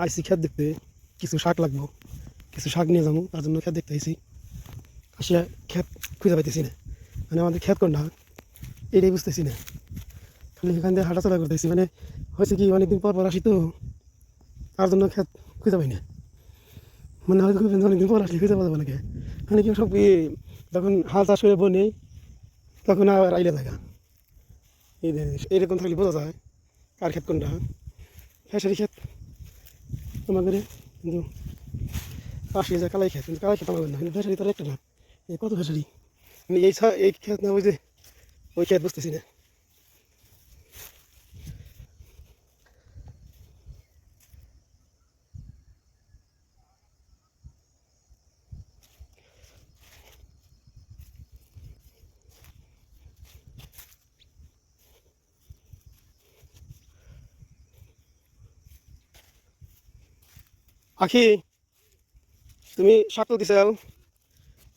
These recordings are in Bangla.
আইসি খেত দেখতে কিছু শাক লাগবো, কিছু শাক নিয়ে যাব, তার জন্য খেত দেখতে আইসি। আসিয়া খেত খুঁজে পাইতেছি না। মানে আমাদের খেত কোনটা? এটাই বুঝতেছি না। খালি এখান দিয়ে হাঁটাচলা করতেছি। মানে হয়েছে কি, অনেকদিন পর পর আসি তো, তার জন্য খেত খুঁজে পাই না। মানে হয়তো অনেকদিন পর আসলে খুঁজে পাওয়া যাবে নাকি? মানে কি সব যখন হাল চাষ করে বনে, তখন আর আইলে থাকা এই যে, এইরকম থাকলে বোঝা যায় কার ক্ষেত কোনটা। ফেসারি ক্ষেত আমাদের কিন্তু পাশে যে কালাই খেত কিন্তু কালাই ক্ষেত আমাদের না, কিন্তু ভেসারি তার একটা না। এই কত ভেসারি মানে এই এই খেত না, ওই যে ওই খেত বুঝতেছি না। আখি, তুমি শাক তো দিছাও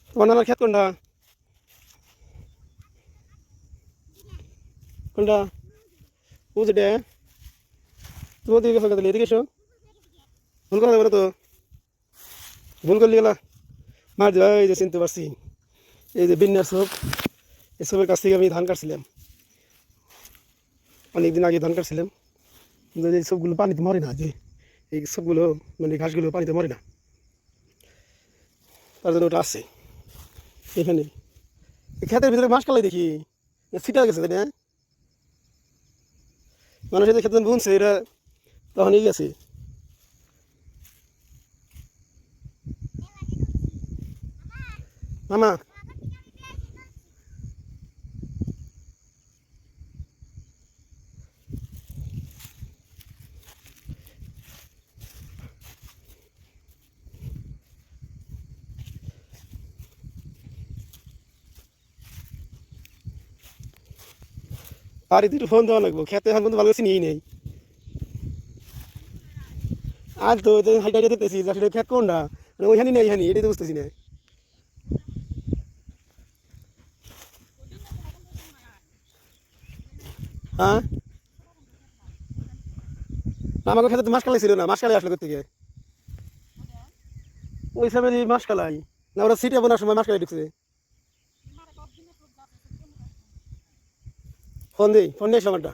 তোমার নানার ক্ষেত কোনটা? কোনটা? যেটা তোমার দিকে গেছো তাহলে, এদিকে এসো। ভুল করা যাবে তো? ভুল করলি গেলা। মার দিবা এই যে চিনতে পারছি। এই যে বিন্যাস সব এসবের কাছ থেকে আমি ধান কাটছিলাম। অনেকদিন আগে ধান কাটছিলাম। সবগুলো পানিতে মরে না, যে এই সবগুলো মানে ঘাসগুলো পানিতে মরে না। তার জন্য ওটা আসছে এখানে। এই ক্ষেতের ভিতরে মাছ কালাই দেখি ছিটা গেছে, তাই মানুষ এদের ক্ষেত্রে বুনছে এটা তখনই গেছে। মামা ফোন দেওয়া লাগবো খেতে এখন পর্যন্ত ভালো নিয়েই নেই। আর তো হাইটা আসলে খেত কোনটা মানে ওইখানে নেই এখানে এটাই তো বুঝতেছি না। হ্যাঁ? না, আমাকে খেতে তো মাছ কালাই ছিল না মাছ কালাই আসলে গিয়ে ওই সময় মাছ কালাই না ওরা সিটে বোনার সময় মাছ কালাই ঢুকছে। ফোন দিই ফোন দিই সময়টা